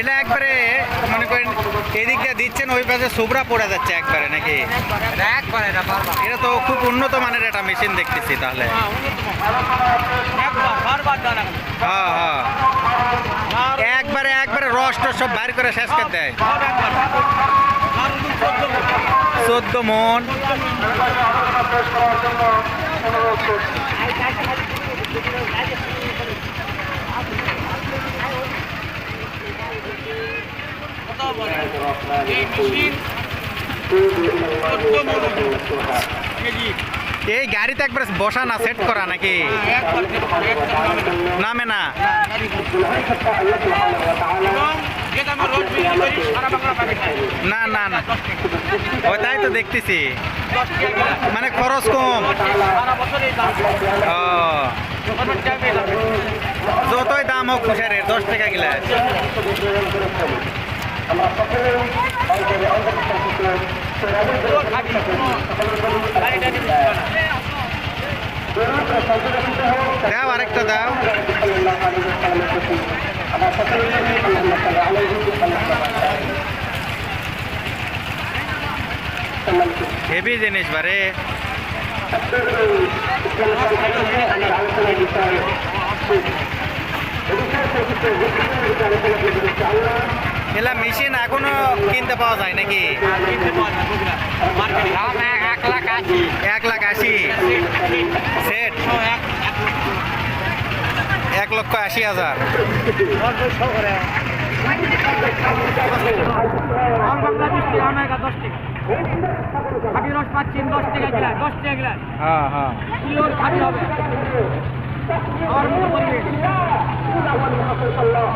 এটা একবারে মনে করেন এদিকে দিচ্ছেন, ওই পাশে সুবরা পড়ে যাচ্ছে একবারে নাকি? এটা তো খুব উন্নত মানের একটা মেশিন দেখতেছি তাহলে। হ্যাঁ, হ্যাঁ। একবারে একবারে রস টস সব বাইর করে শেষ করে দেয়। চোদ্দ মন। এই গাড়িতে একবার বসা না সেট করা নাকি? নামে না। এবং যেটা আমরা রোজ বিক্রি করি সারা বাংলা না না না ওটাই তো দেখতেছি। মানে খরচ কম ও যতই দাম হোক খুশারের দশ টাকা গ্লাস। দাও আরেকটা দাও হেভি জিনিস বারে এলা মেশিন এখনও কিনতে পাওয়া যায় নাকি কিনতে পাওয়া যায় বুঝলা? মার্কেটে। এক লাখ আশি। এক লাখ আশি সেট এক- লক্ষ। আশি হাজার টাকা দশ টাকা খাটি রস পাচ্ছেন দশ টাকা গ্লাস দশ টাকা গ্লাস হ্যাঁ হ্যাঁ। পিওর খাটি হবে। আমার মতো